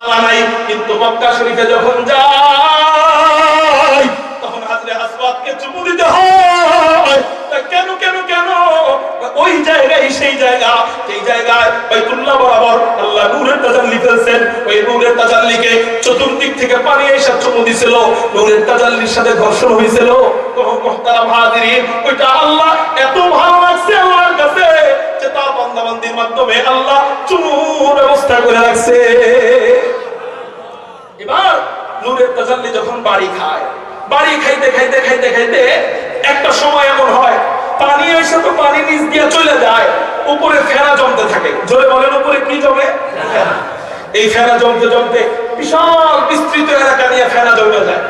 নাই, কিন্তু মক্কা শরীফে যখন তখন হাজরে চুমু দিতে হয়। কেন কেন কেন? ওই জায়গায়, সেই জায়গা, সেই জায়গায় বাইতুল্লাহ বরাবর আল্লাহ নূরের তাজাল্লি ফেলছেন। ওই নূরের তাজাল্লিকে চতুর্দিক থেকে পানি এসে চুমু দিছিল। নূরের তাজাল্লির সাথে ঘর্ষণ হয়েছিল। হাজিরিন, ওইটা আল্লাহ এত ভালো চুমুর ব্যবস্থা করে রাখছে। এবার নূরের তাজাল্লি যখন বাড়ি খায়, বাড়ি খাইতে খাইতে খাইতে খাইতে একটা সময় এমন হয়, পানি এসে তো পানি নিচ দিয়ে চলে যায়, উপরে ফেনা জমতে থাকে। জোরে বলেন, উপরে কি জমে? এই ফেনা জমতে জমতে বিশাল বিস্তৃত এলাকা নিয়ে ফেনা জমে যায়।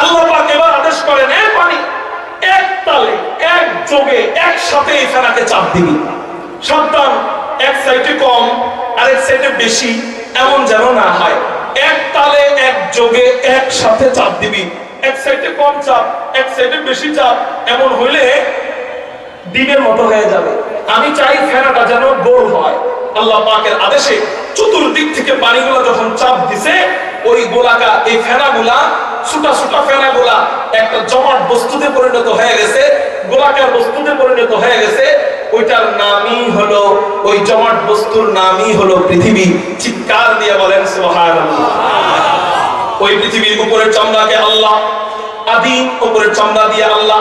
আল্লাহ পাক এবার আদেশ করেন, এ পানি, এক তালে, এক যোগে একসাথে এই ফেনাকে চাপ দিবি। সাবধান এক সাইডে কম, আরেক সাইডে বেশি, এমন যেন না হয়। এক তালে এক যোগে একসাথে চাপ দিবি। এক সাইডে কম চাপ, এক সাইডে বেশি চাপ, এমন হইলে ডিমের মতো হয়ে যাবে। আমি চাই ফেনাটা যেন গোল হয়। আল্লাহ পাকের আদেশে চতুর্দিক থেকে পানিগুলো যখন চাপ দিছে, ওই গোলাকা, এই ফেনাগুলা ছোটা ছোটা ফেনাগুলা একটা জমাট বস্তুতে পরিণত হয়ে গেছে, গোলাকার বস্তুতে পরিণত হয়ে গেছে ওইটার নামই হলো, ওই জমাট বস্তুর নামই হলো পৃথিবী। চিৎকার দিয়ে বলেন ওই পৃথিবীর উপরের চামড়াকে আল্লাহ, আদিম উপরের চামড়া দিয়ে আল্লাহ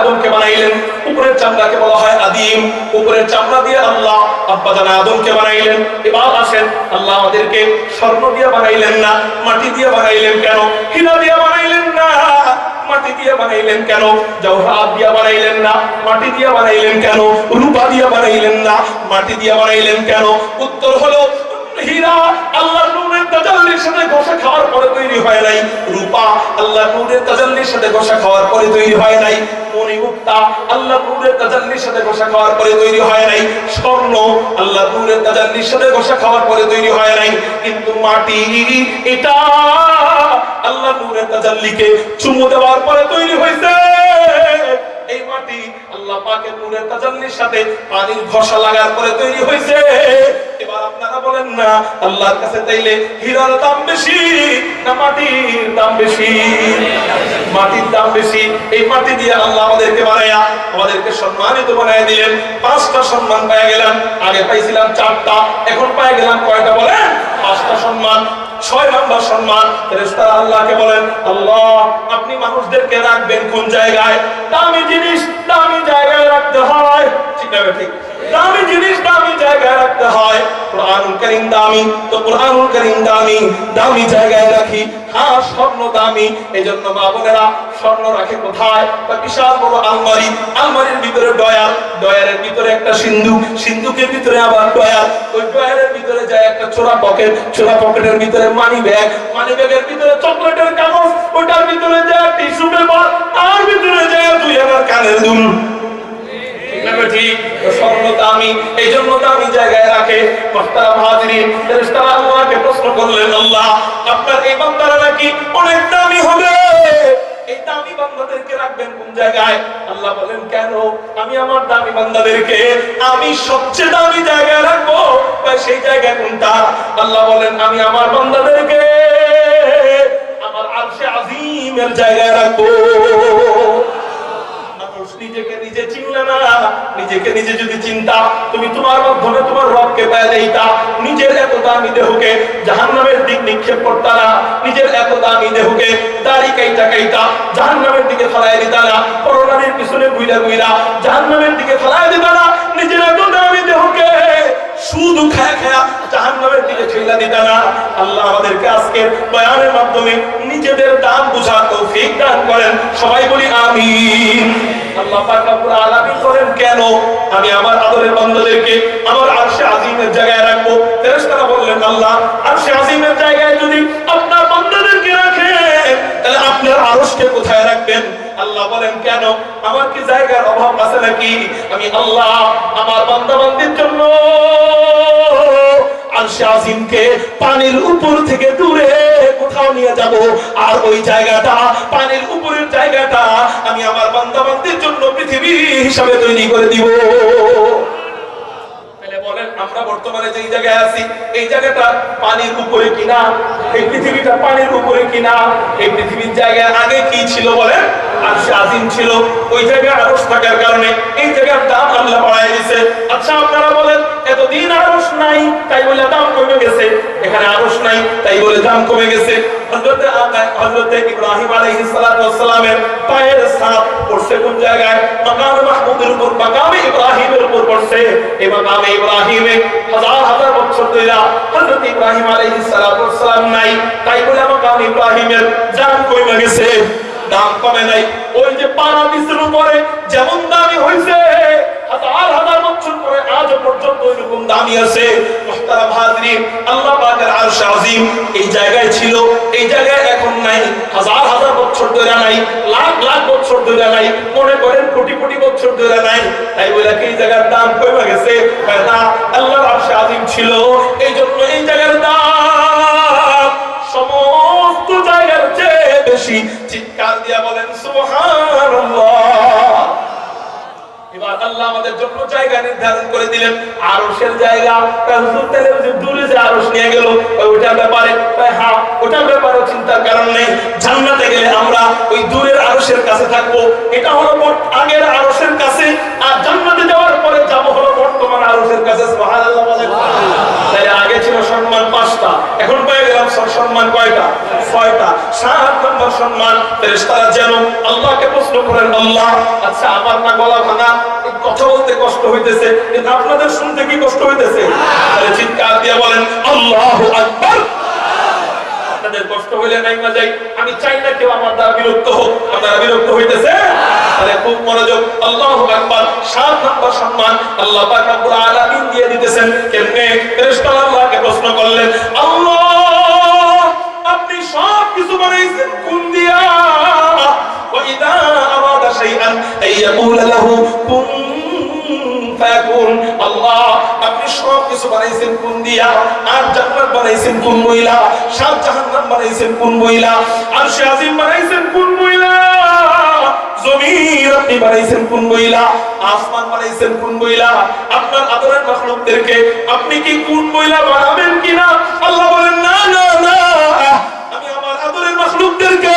আদমকে বানাইলেন। উপরের চামড়াকে বলা হয় আদিম, উপরের চামড়া দিয়ে আল্লাহ আব্বা জানা আদমকে বানাইলেন। এবার আসেন, আল্লাহ আমাদেরকে স্বর্ণ দিয়ে বানাইলেন না, মাটি দিয়ে বানাইলেন কেন? হীরা দিয়ে মাটি দিয়ে বানাইলেন কেন? জওহার দিয়ে বানাইলেন না, মাটি দিয়ে বানাইলেন কেন? রূপা দিয়ে বানাইলেন না, মাটি দিয়ে বানাইলেন কেন? উত্তর হলো হীরা আল্লাহ নূরের তাজাল্লির সাথে ঘষা খাওয়ার পরে তৈরি হয় নাই। রূপা আল্লাহ নূরের তাজাল্লির সাথে ঘষা খাওয়ার পরে তৈরি হয় নাই। মণি মুক্তা আল্লাহ নূরের তাজাল্লির সাথে ঘষা খাওয়ার পরে তৈরি হয় নাই। স্বর্ণ আল্লাহ নূরের তাজাল্লির সাথে ঘষা খাওয়ার পরে তৈরি হয় নাই। কিন্তু মাটি, এটা আল্লাহ নূরের তাজাল্লিকে চুমু দেওয়ার পরে তৈরি হয়েছে। এই মাটি আল্লাহ পাকের নূরের তাজাল্লির সাথে পানির ঘষা লাগার পরে তৈরি হয়েছে। এবার আপনারা বলেন না, আল্লাহর কাছে তাইলে হীরার দাম বেশি না মাটির দাম বেশি? মাটির দাম বেশি। এই মাটি দিয়ে আল্লাহ আমাদেরকে বানায়া, আমাদেরকে সম্মানিত বানায় দিলেন। পাঁচটা সম্মান পেয়ে গেলাম, আগে পাইছিলাম চারটা, এখন পেয়ে গেলাম কয়টা বলেন? পাঁচটা সম্মান, ছয় নম্বর সম্মান। ফেরেশতারা আল্লাহকে বলেন, আল্লাহ, আপনি মানুষদেরকে রাখবেন কোন জায়গায়? দামি জিনিস দামি জায়গায় রাখতে হয়। না ঠিক। দামি জিনিস দামি জায়গায় রাখতে হয়। কোরআনুল কারীম দামি, তো কোরআনুল কারীম দামি দামি জায়গায় রাখি। হ্যাঁ স্বর্ণ দামি, এজন্য মা বোনেরা স্বর্ণ রাখে কোথায়? বা বিশাল বড় আলমারি। আলমারির ভিতরে ডয়ার। ডয়ারের ভিতরে একটা সিন্ধু সিন্ধুকের ভিতরে আবার ডয়ার। ওই ডয়ারের ভিতরে যায় একটা ছোড়া পকেট। ছোড়া পকেটের ভিতরে মানি ব্যাগ মানি ব্যাগের ভিতরে চকলেটের কাগজ। ওটার ভিতরে যায় টিস্যু পেপার তার ভিতরে যায় দুই হাজার কানের দুল। স্বর্ণ দামি জায়গায় রাখে। ফেরেশতারা আল্লাহকে প্রশ্ন করলেন, আল্লাহ, আপনার এই বান্দারা নাকি অনেক দামি হবে? এই দামি বান্দাদেরকে রাখবেন কোন জায়গায়? আল্লাহ বলেন, কেন? আমি আমার দামি বান্দাদেরকে আমি সবচেয়ে দামি জায়গায় রাখব? সেই জায়গা কোনটা? আল্লাহ বলেন, আমি আমার বান্দাদেরকে আমার আরশে আজিমের জায়গায় রাখব। নিজেকে নিজে চিনলে না, নিজেকে নিজে যদি চিন্তা, তুমি তোমার মাধ্যমে তোমার রবকে পায় যাইতা নিজের এত দামি দেহকে জাহান্নামের দিক নিক্ষেপ করতা না, নিজের এত দামি দেহকে দাড়ি কাইতা কাইতা জাহান্নামের দিকে ফেলাই দিতা না, করোনারির পিছনে গুইরা গুইরা জাহান্নামের দিকে ফেলাই দিতা না, নিজের এত শুধু খায়া দিকে ঠেলা দিতা না। আল্লাহ আমাদেরকে আজকে বয়ানের মাধ্যমে নিজেদের বুঝার তৌফিক দান করেন। সবাই বলি আমিন। আল্লাহ পাক রব্বুল আলামিন করেন কেন? আমি আমার আদরের বান্দাদেরকে আমার আরশে আজিমের জায়গায় রাখব। ফেরেশতারা বললেন, আল্লাহ, আরশে আজিমের জায়গায় যদি আপনার বান্দাদেরকে রাখেন তাহলে আপনার আরশকে কোথায় রাখবেন? আল্লাহ বলেন, কেন? আমার কি জায়গার অভাব আছে নাকি? আমি আল্লাহ আমার জন্য পানির উপর থেকে দূরে কোথাও নিয়ে যাব। আর ওই জায়গাটা, পানির উপরের জায়গাটা আমি আমার বান্দাবান্দির জন্য পৃথিবী হিসাবে তৈরি করে দিব। আমরা বর্তমানে যেই জায়গায় আছি, এই জায়গাটা পানির উপরে কিনা এই পৃথিবীটা পানির উপরে কিনা, এই পৃথিবীর জায়গায় আগে কি ছিল বলেন? ছিল। ওই জায়গায় আরশ থাকার কারণে এই জায়গার দাম আল্লাহ বাড়াই দিয়েছে আচ্ছা আপনারা বলেন এতদিন আরশ নাই, তাই বলে দাম কমে গেছে। এখানে আরশ নাই, তাই বলে দাম কমে গেছে। ইব্রাহিম আলাইহিস নাই, তাই বলে ইব্রাহিমের দাম কমে গেছে। দাম কমে নাই। ওই যে পারাদিসের উপরে যেমন দামি হইছে দামি আছে, মুহতারাম হাজরিন, আল্লাহ পাকের আরশ আজিম এই জায়গায় ছিল। এই জায়গায় এখন নাই, হাজার হাজার বছর ধরে নাই, লাখ লাখ বছর ধরে নাই, মনে করেন কোটি কোটি বছর ধরে নাই। তাই বলে এই জায়গার দাম কমে গেছে? না, আল্লাহর আরশ আজিম ছিল। এই জন্য এই জায়গার দাম সমস্ত জায়গার চেয়ে বেশি। চিৎকার দিয়া বলেন, সুবহানাল্লাহ। জন্য জায়গা দূরে যে নিয়ে ব্যাপারে ওটার ব্যাপারে চিন্তার কারণ নেই। গেলে আমরা ওই দূরের আরশের কাছে থাকব। এটা হলো আগের আরশের কাছে, আর জান্নাতে যাওয়ার পরে যাব হলো বর্তমান আরশের কাছে সুবহানাল্লাহ বলেন তাহলে আগে ছিল সম্মান পাঁচটা এখন পেয়ে গেলাম সব সম্মান কয়টা ছয়টা সাত নম্বর সম্মান ফেরেশতারা যেন আল্লাহকে প্রশ্ন করেন আল্লাহ আচ্ছা আমার না গলা ভাঙা এই কথা বলতে কষ্ট হইতেছে কিন্তু আপনাদের শুনতে কি কষ্ট হইতেছে? তাহলে চিৎকার দিয়ে বলেন, আল্লাহু আকবার! আপনি সব কিছু বানাইছেন কুন ফায়াকুন আল্লাহ, আপনি সব বানাইছেন কোন দিয়া? আর জান্নাত বানাইছেন কোন মহিলা? সাত জাহান্নাম বানাইছেন কোন মহিলা? আরশে আজিম বানাইছেন কোন মহিলা? জমির আপনি বানাইছেন কোন মহিলা? আসমান বানাইছেন কোন মহিলা? আপনার আদরের মাখলুকদেরকে আপনি কি কোন মহিলা বানাবেন কিনা? আল্লাহ বলেন, না না না, আমি আমার আদরের মাখলুকদেরকে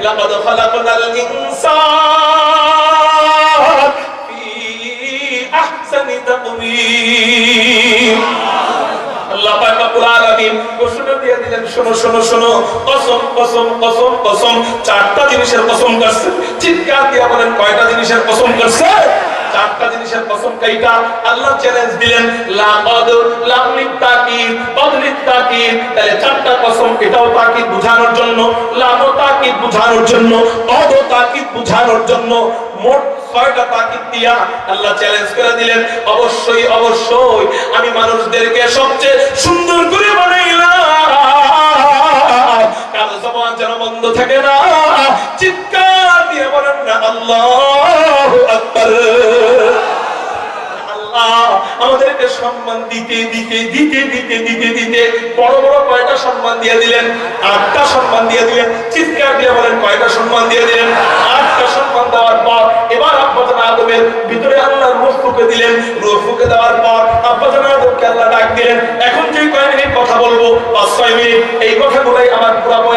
لقد خلقنا الإنسان في أحسن تقويم আল্লাহ পাক রব্বুল আলামিন ঘোষণা দিয়ে দিলেন শোনো শোনো শোনো কসম কসম কসম কসম চারটা জিনিসের কসম করছে চিৎকার দিয়ে বলেন কয়টা জিনিসের কসম করছে চারটা জিনিসের কসম আল্লাহ চ্যালেঞ্জ দিলেন, লা কদ লাম লিতাকিদ কদ লিতাকিদ তাহলে চারটা এটাও তাকিদ বুঝানোর জন্য তাকিদ বুঝানোর জন্য কদ তাকিদ বুঝানোর জন্য, মোট ছয়টা তাকিদ দিয়া আল্লাহ চ্যালেঞ্জ করে দিলেন। অবশ্যই অবশ্যই আমি মানুষদেরকে সবচেয়ে সুন্দর করে যেন বন্ধ থাকে না। চিৎকার দিয়ে বলেন, না, আল্লাহু আকবার। আমাদেরকে সম্মান দিতে দিতে দিতে দিতে দিতে দিতে বড় বড় কয়টা সম্মান দিয়ে দিলেন? আটটা সম্মান দিয়ে দিলেন। চিৎকার দিয়ে বলেন, কয়টা সম্মান দিয়ে দিলেন? আটটা সম্মান দেওয়ার পর এবার আব্বাজান আদমের ভিতরে আল্লাহ রূহ ফুকে দিলেন। রূহ ফুকে দেওয়ার পর আব্বাজান আদমকে আল্লাহ ডাক দিলেন। এখন যে কয় মিনিট কথা বলব? পাঁচ ছয় মিনিট। এই কথাগুলোই আমার পুরো বয়ান বুঝতে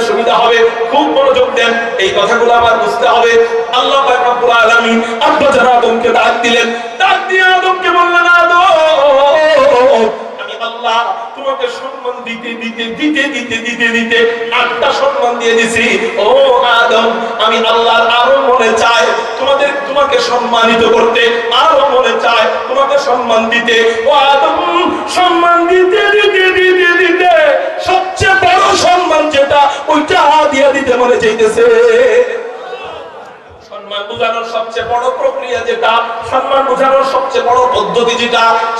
আপনাদের সুবিধা হবে। খুব মনোযোগ দেন, এই কথাগুলো আমার বুঝতে হবে। আল্লাহ পাক রব্বুল আলামিন আব্বাজান আদমকে ডাক দিলেন। ডাক দিয়ে আদমকে বললেন, আদম তোমাকে সম্মান দিতে দিতে দিতে দিতে দিতে সম্মান দিয়ে দিছি। ও আদম, আমি আরও মনে চাই তোমাদের, তোমাকে সম্মানিত করতে, আরও মনে চাই তোমাকে সম্মান দিতে। ও আদম, সম্মান দিতে দিতে দিতে দিতে সবচেয়ে বড় সম্মান যেটা, ওইটা দিয়ে দিতে মনে চাইতেছে।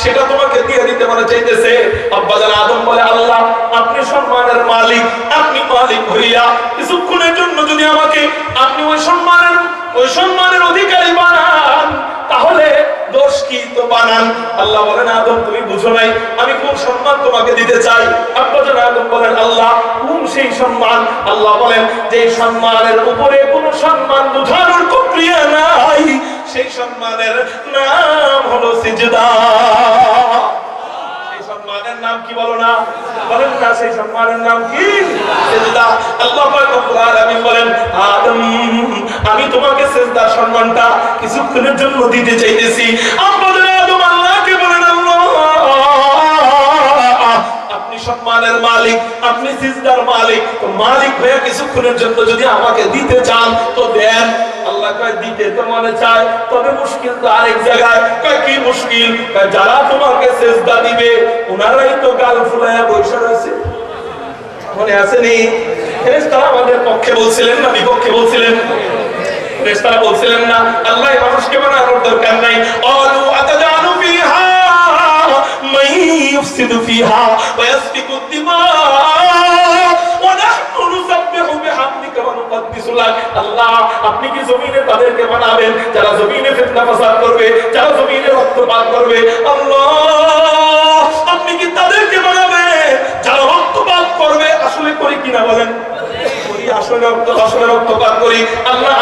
সেটা তোমাকে চাইতেছে। আদম বলে, আল্লাহ, আপনি সম্মানের মালিক, আপনি মালিক হইয়া জন্য যদি আমাকে আপনি ওই সম্মানের ওই সম্মানের অধিকারী তাহলে দোষ কি? তো বানান। আল্লাহ বলেন, আদম, তুমি বুঝো নাই। আমি কোন সম্মান তোমাকে দিতে চাই? আব্বাজান আদম বলেন, আল্লাহ, কোন সেই সম্মান? আল্লাহ বলেন যে সম্মানের উপরে কোন সম্মান বোঝানোর প্রক্রিয়া নাই। সেই সম্মানের নাম হলো সিজদা। নাম কি বলো না? বলেন না সেই সম্মানের নাম কি? আমি তোমাকে সিজদার সম্মানটা কিছুক্ষণের জন্য দিতে চাইতেছি। আপনি সম্মানের মালিক, আপনি সিজদার মালিক। মালিক হয়ে কিছুক্ষণের জন্য যদি আমাকে দিতে চান, তো দেন। দিতে তো মনে চায়, তবে মুশকিল তো আরেক জায়গায়। কি মুশকিল? যারা তোমাকে সেজদা দিবে ওনারাই তো গাল ফুলাইয়া বসে রয়েছে। মনে আসেনি আল্লাহ মানুষকে বানানোর দরকার নাই। অলু আতাজানু ফিহা মান ইউফসিদু ফিহা ওয়া ইয়াসফিকু দিমা ওয়া নাহনু নুসাব্বিহু বিহামদিকা ওয়া আপনি কি জমিনে তাদেরকে বানাবেন? যারা জমিনে করবে, যারা জমিনে করবে, আল্লাহ, আপনি কি তাদেরকে বানাবেন? যারা করবে, আসলে করি কিনা বলেন? আল্লাহ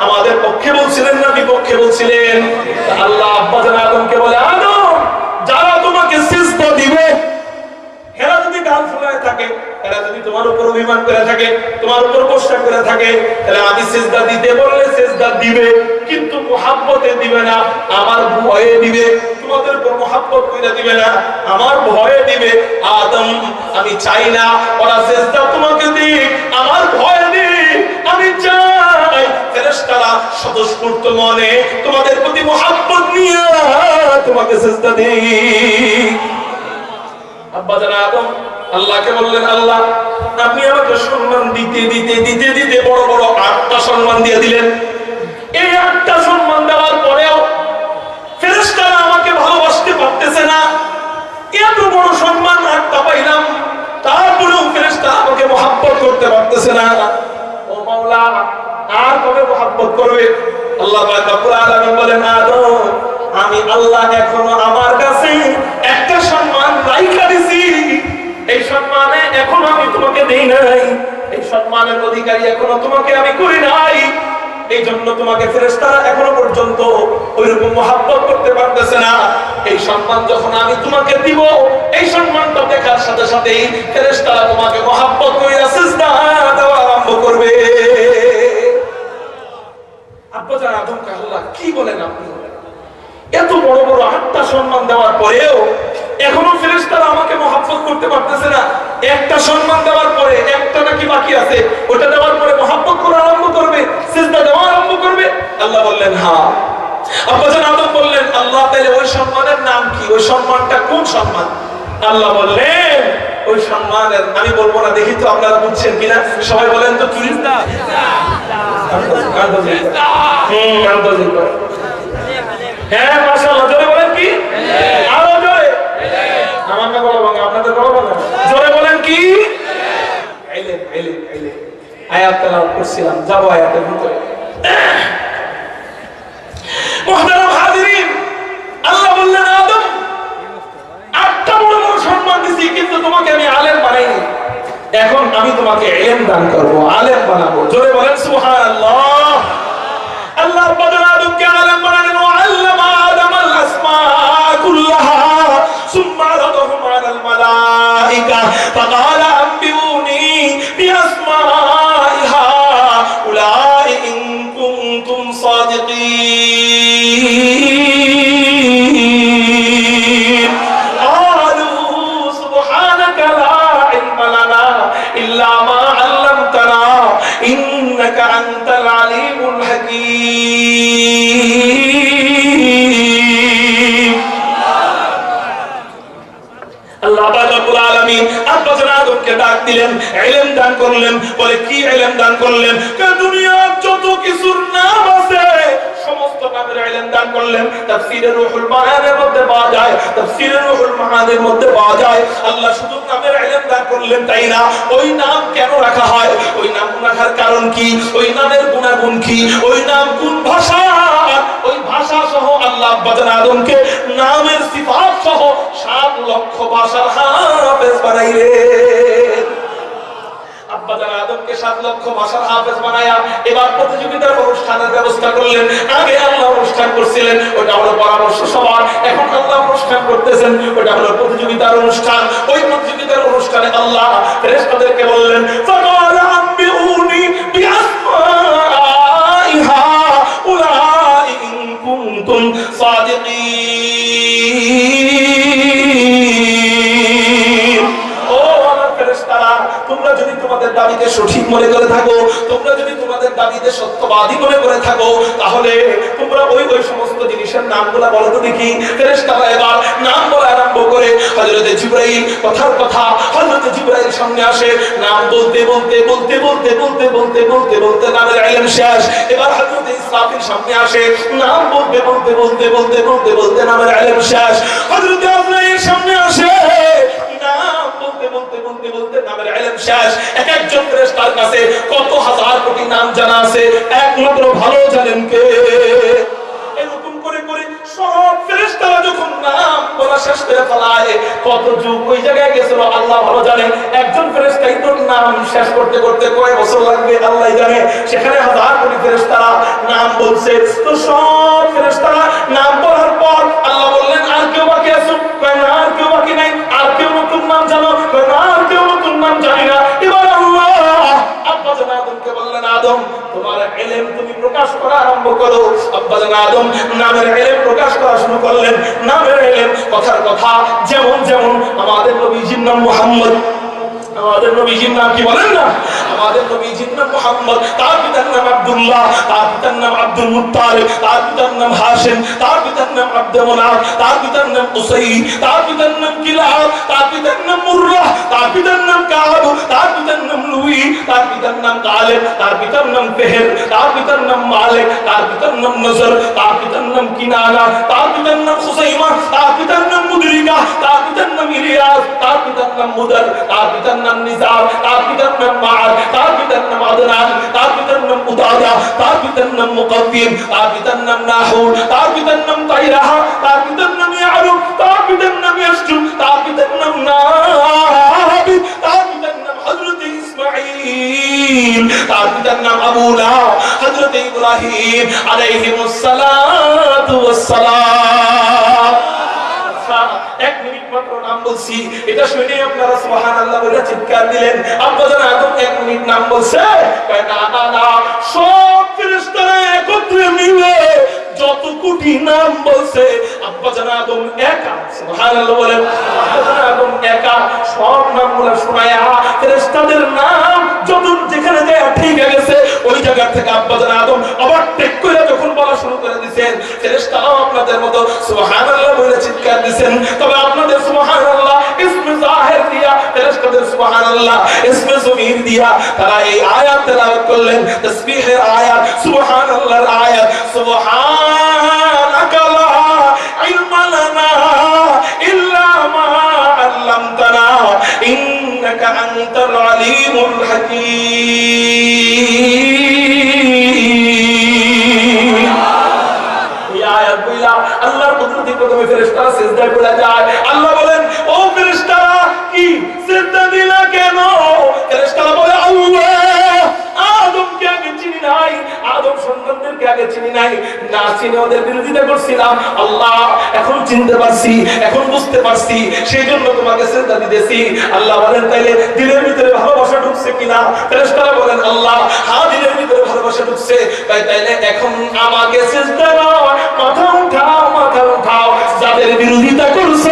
আমাদের পক্ষে বলছিলেন না বিপক্ষে বলছিলেন? আল্লাহ আব্বা আদমকে বলে গাল ফুলায় থাকে এরা যদি তোমার উপর অভিমান করে থাকে, তোমার উপর গোসা করে থাকে, তাহলে আমি সেজদা দিতে বললে সেজদা দিবে, কিন্তু মোহাব্বতে দিবে না, আমার ভয়ে দিবে, তোমাদের উপর মোহাব্বত করে দিবে না, আমার ভয়ে দিবে, আদম, আমি চাই না, ওরা সেজদা তোমাকে দিক, আমার ভয় দিক, আমি চাই। ফেরেশতারা স্বতঃস্ফূর্ত মনে, তোমাদের প্রতি মোহাব্বত নিয়ে তোমাকে সেজদা দিক। আব্বা জানা আদম, আল্লাহকে বললেন, আল্লাহ, আপনি আমাকে সম্মান দিতে দিতে দিতে দিতে বড় বড় আটটা সম্মান দিয়ে দিলেন। এই আটটা সম্মান দেওয়ার পরেও ফেরেশতারা আমাকে ভালোবাসতে পারতেছে না। এত বড় সম্মান আটটা পাইলাম, তারপরেও ফেরেশতারা আমাকে মহাব্বত করতে পারতেছে না। ও মাওলা, আর কবে মহাব্বত করবে? আল্লাহ পাক রব্বুল আলামিন বলেন, আদম, আমি আল্লাহ এখনও আমার এখনও আমি তোমাকে দেই নাই। এই সম্মানের অধিকারী এখনও তোমাকে আমি করি নাই। এই জন্য তোমাকে ফেরেশতারা এখনও পর্যন্ত ওইরকম মহাব্বত করতে পারতেছে না। এই সম্মান যখন আমি তোমাকে দিব, এই সম্মানটা দেখার সাথে সাথেই ফেরেশতারা তোমাকে মহাব্বত কইরা সিজদা দেওয়া আরম্ভ করবে। আব্বা জান আদমকে আল্লাহ কি বলেন আপনি? এত বড় বড় আটটা সম্মান দেওয়ার পরেও এখনও ফেরেশতারা আমাকে মহাব্বত করতে পারতেছে না। একটা সম্মান দেওয়ার পরে একটা নাকি বাকি আছে ওটা দেওয়ার পরে মহাব্বত করা আরম্ভ করবে সিজদা দেওয়া আরম্ভ করবে। আল্লাহ বললেন হ্যাঁ আব্বাজান আদম বললেন আল্লাহ তাহলে ওই সম্মানের নাম কি? ওই সম্মানটা কোন সম্মান? আল্লাহ বললেন ওই সম্মানের আমি বলব না দেখি তো আপনারা বুঝছেন কিনা? সবাই বলেন তো কি? আন্তর্জাতিক হ্যাঁ মাশাআল্লাহ জোরে বলেন কি? আরও জোরে। আমার না বলা ভাঙা আপনাদের বলা ভাঙা জোরে বলেন কি? আইলে আইলে আইলে আয়াত তেলাওয়াত করছিলাম যাব আয়াতের ভিতরে। মুহতারাম হাজিরিন আল্লাহ বললেন আদম আটটা বড় বড় সম্মান দিছি কিন্তু তোমাকে আমি আলেম বানাইনি। এখন আমি তোমাকে এলেম দান করব আলেম বানাবো। জোরে বলেন সুবহানাল্লাহ। পাগল? করলেন, বলে, কি এলেম দান করলেন? দুনিয়ার যত কিছুর নাম আছে নামের সিফাত সহ সাত লক্ষ ভাষার হাফেজ বানাইলেন। এবার প্রতিযোগিতার অনুষ্ঠানের ব্যবস্থা করলেন। আগে আল্লাহ অনুষ্ঠান করছিলেন, ওটা হলো পরামর্শ এখন আল্লাহ অনুষ্ঠান করতেছেন, ওটা হলো প্রতিযোগিতার অনুষ্ঠান। ওই প্রতিযোগিতার অনুষ্ঠানে আল্লাহ ফেরেশতাদেরকে বললেন মনে করে থাকো তোমরা যদি তোমাদের দাবিতে সত্যবাদী মনে করে থাকো তাহলে তোমরা ওই ওই সমস্ত জিনিসের নামগুলা বলো তো দেখি ফেরেশতারা এবার নাম বলা আরম্ভ করে জিবরাইল কথার কথা জিবরাইল সামনে আসে নাম বলতে বলতে বলতে বলতে বলতে বলতে বলতে বলতে নামের ইলম শেষ এবার ইসরাফিল সামনে আসে নাম বলতে বলতে বলতে বলতে বলতে বলতে নামের ইলম শেষ আজরাইল সামনে আসে শেষ। এক একজন ফেরেশতার কাছে কত হাজার কোটি নাম জানা আছে, একমাত্র ভালো জানেন কে? এরকম করে করে সব ফেরেশতারা যখন নাম বলা শেষ করে ফেলায়, কত যুগ ওই জায়গায় গেছিল, আল্লাহ ভালো জানেন। একজন ফেরেশতাই তোর নাম শেষ করতে করতে কয় বছর লাগবে আল্লাহ জানে। সেখানে হাজার কোটি ফেরেশতারা নাম বলছে। তো সব ফেরেশতারা নাম বলার পর আদম, তোমার এলেম তুমি প্রকাশ করা আরম্ভ করো। আব্বা জান আদম নামের এলেম প্রকাশ করা শুরু করলেন। নামের এলেম কথার কথা যেমন যেমন আমাদের নবীজির নাম মুহাম্মদ। আমাদের নবীজির নাম কি বলেন না আমাদের নবীজির নাম মুহাম্মদ তার পিতার নাম আব্দুল্লাহ তার পিতার নাম আব্দুল মুত্তালিব তার পিতার নাম হাশিম তার পিতার নাম আব্দুল মুনাফ তার পিতার নাম উসাই তার পিতার নাম কিলাব তার পিতার নাম মুররা তার পিতার নাম কাব তার পিতার নাম লুই তার পিতার নাম কালেব তার পিতার নাম ফেহের তার পিতার নাম মালিক তার পিতার নাম নজর তার পিতার নাম কিনানা তার পিতার নাম হুসাইমা তার পিতার নাম মুদরিকা তার পিতার নাম ইলিয়াস তার পিতার নাম মুদার তার পিতার নাম নিজার তার পিতার নাম মাআদ তার পিতার নাম আদনান তার পিতার নাম উদাদা তার পিতার নাম মুকাদ্দিম তার পিতার নাম নাহুর তার পিতার নাম তাইরাহা তার পিতার নাম ইয়ারুব তার পিতার নাম ইয়াসজুব তার পিতার নাম নাহাবি তার পিতার নাম হযরত ইসমাঈল তার পিতার নাম আবু হযরত ইব্রাহিম আলাইহিমুস সালাতু ওয়াস সালাম আচ্ছা, এক মিনিট মাত্র নাম বলছি। এটা শুনে আপনারা সুবহানাল্লাহ বলে চিৎকার দিলেন। জান আদম এক মিনিট নাম বলছে সব ফেরেশতারা একত্রে মিলে যত কোটি নাম বলছে, আব্বা আদম একা সব নামগুলো শোনায়া ফেরেশতাদের নাম যত যেখানে ঠিক গেছে, ওই জায়গা থেকে আব্বা আদম সুবহানাল্লাহ ইসমে জমির দিয়া তারা এই আয়াত তেলাওয়াত করলেন, তাসবিহের আয়াত, সুবহানাল্লাহর আয়াত, সুবহানাকা লা ইল্লা মা আল্লামতানা, ইন্নাকা আনতাল আলিমুল হাকীম। আল্লাহর কুদরতি কদমে ফেরেশতারা সিজদায় পড়ে যায় আল্লাহ আগে চিনি নাই, না চিনে ওদের বিরোধিতা করছিলাম। আল্লাহ, এখন চিনতে পারছি, এখন বুঝতে পারছি সেই জন্য তোমাকে সিজদা দিতেছি। আল্লাহ বলেন, তাইলে দিলের ভিতরে ভালোবাসা ঢুকছে কিনা? ফেরেশতারা বলেন, আল্লাহ হ্যাঁ দিলের ভিতরে ভালোবাসা ঢুকছে। তাই তাইলে এখন আমাকে সিজদা দাও, মাথা উঠাও মাথা উঠাও। যাদের বিরোধিতা করছ,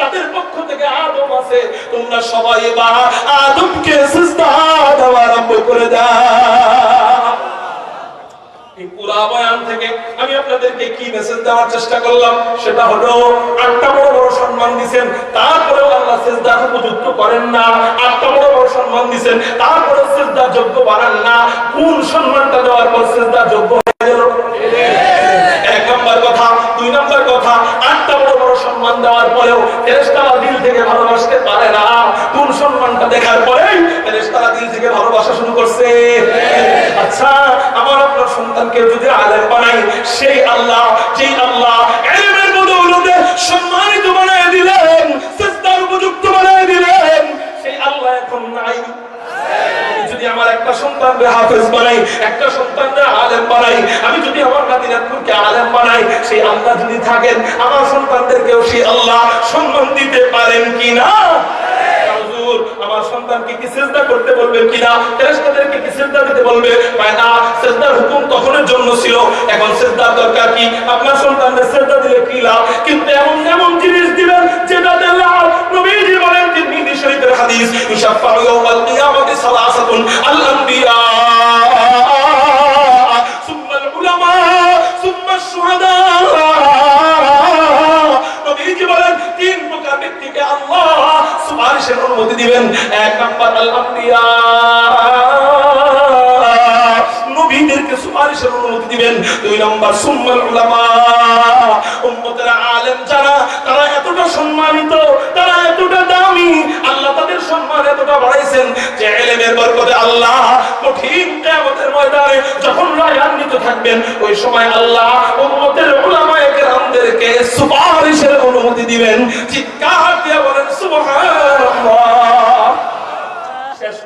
তাদের পক্ষ থেকে আদম আছে। তোমরা সবাই বা আদমকে সিজদা দেওয়া আরম্ভ করে দাও। এই পুরা বয়ান থেকে আমি আপনাদেরকে কি মেসেজ দেওয়ার চেষ্টা করলাম? সেটা হলো, আটটা বড় বড় সম্মান সম্মান তারপরেও আল্লাহ সেজদার উপযুক্ত করেন না। আটটা বড় বড় সম্মান দিছেন তারপরে সেজদার যোগ্য বানান না। কোন সম্মানটা দেওয়ার পর সেজদার যোগ্য হয়ে গেল? এক নম্বর কথা, দুই নম্বর কথা, আটটা বড় বড় সম্মান দেওয়ার পরেও ফেরেশতারা দিল থেকে ভালোবাসতে পারে না। কোন সম্মানটা দেখার পরেই ফেরেশতারা দিল থেকে ভালোবাসা শুরু করছে। আচ্ছা আমার আপনার সন্তানকে যদি আলেম বানাই, সেই আল্লাহ, যেই আল্লাহ এলেমের বদৌলতে সম্মানিত বানায় দিলেন সিজদার উপযুক্ত বানায় দিলেন, সেই আল্লাহ এখন নাই। যদি আমার একটা সন্তানকে হাফেজ বানাই, একটা সন্তানকে আলেম বানাই, আমি যদি আমার নাতিনাতকে আলেম বানাই, সেই আল্লাহ যদি থাকেন, আমার সন্তানদেরকেও সেই আল্লাহ সম্মান দিতে পারেন কিনা? কি সেজদা বলবেন কিনা? ফেরেশতাদেরকে কি সেজদা দিতে বলবে? পায় না, সেজদার হুকুম তখনের জন্য ছিল। এখন সেজদার দরকার কি? আপনার সন্তানদের সেজদা দিলে কি লাভ? কিন্তু এমন এমন জিনিস দিবেন যেটাতে লাভ। নবীজি বলেন তিরমিজি শরীফের হাদিস ইশাফাউ ইয়াউমাল কিয়ামাতি সালাসাতুন আল আনবিয়া সুম্মা আল উলামা সুম্মা সুপারিশের অনুমতি দিবেন। এক নাম্বার আল আম্বিয়া নবীদেরকে সুপারিশের অনুমতি দিবেন। দুই নম্বর সুম্মাল উলামা। উম্মতের আলেম যারা, তারা এতটা সম্মানিত, তারা এতটা দামি, আল্লাহ তাদের সম্মান এতটা বাড়াইছেন যে এলেমের বরকতে আল্লাহ কঠিন কিয়ামতের ময়দানে যখন রায়ান্বিত থাকবেন, ওই সময় আল্লাহ উম্মতের উলামায়ে কেরামদেরকে সুপারিশের অনুমতি দিবেন। চিৎকার দিয়ে বলেন শেষ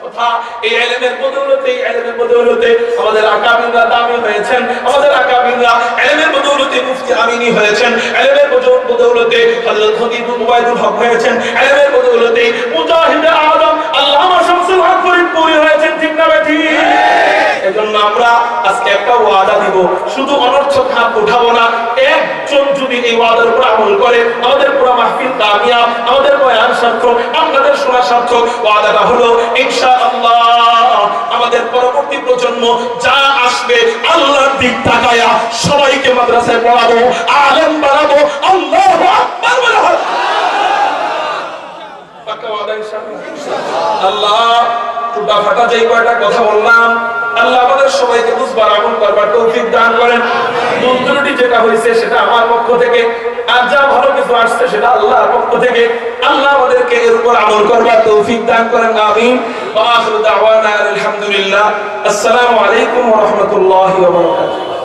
কথা, এই এলেমের বদৌলতে, এই এলেমের বদৌলতে আমাদের আকাবিনরা দামি হয়েছেন। আমাদের আকাবিনরা এলেমের বদৌলতে মুফতি আমিনী হয়েছেন। এলেমের বদৌলতে হযরত খতিব উবাইদুল হক হয়েছেন। এলেমের বদৌলতে মুজাহিদ আদম আল্লামা শামসুল হক ফরিদপুরি হয়েছেন, ঠিক না বেঠি এজন্য আমরা আজকে একটা ওয়াদা দিব। শুধু অনর্থক হাত উঠাবো না, একজন যদি এই ওয়াদার উপর আমল করে, আমাদের পুরো মাহফিল কামিয়াব, আমাদের বয়ান সার্থক আপনাদের শোনা সার্থক। ওয়াদাটা হলো, ইনশাআল্লাহ, আমাদের পরবর্তী প্রজন্ম যা আসবে আল্লাহর দিক তাকায়া সবাইকে মাদ্রাসায় পড়াবো, আলেম বানাবো, আল্লাহু আকবার বলা আল্লাহ টুটা ফাটা যেই কয়টা কথা বললাম আল্লাহ আমাদের সবাইকে বুঝবার, আমল করবার তৌফিক দান করেন। যেটা হয়েছে সেটা আমার পক্ষ থেকে, আর যা ভালো কিছু আসছে সেটা আল্লাহর পক্ষ থেকে, আল্লাহ আমাদেরকে এর উপর আমল করবার তৌফিক দান করেন, আমিন। ওয়া আখিরু দাওয়ানা আলহামদুলিল্লাহ আসসালামু আলাইকুম ওয়া রাহমাতুল্লাহি ওয়া বারাকাতুহু।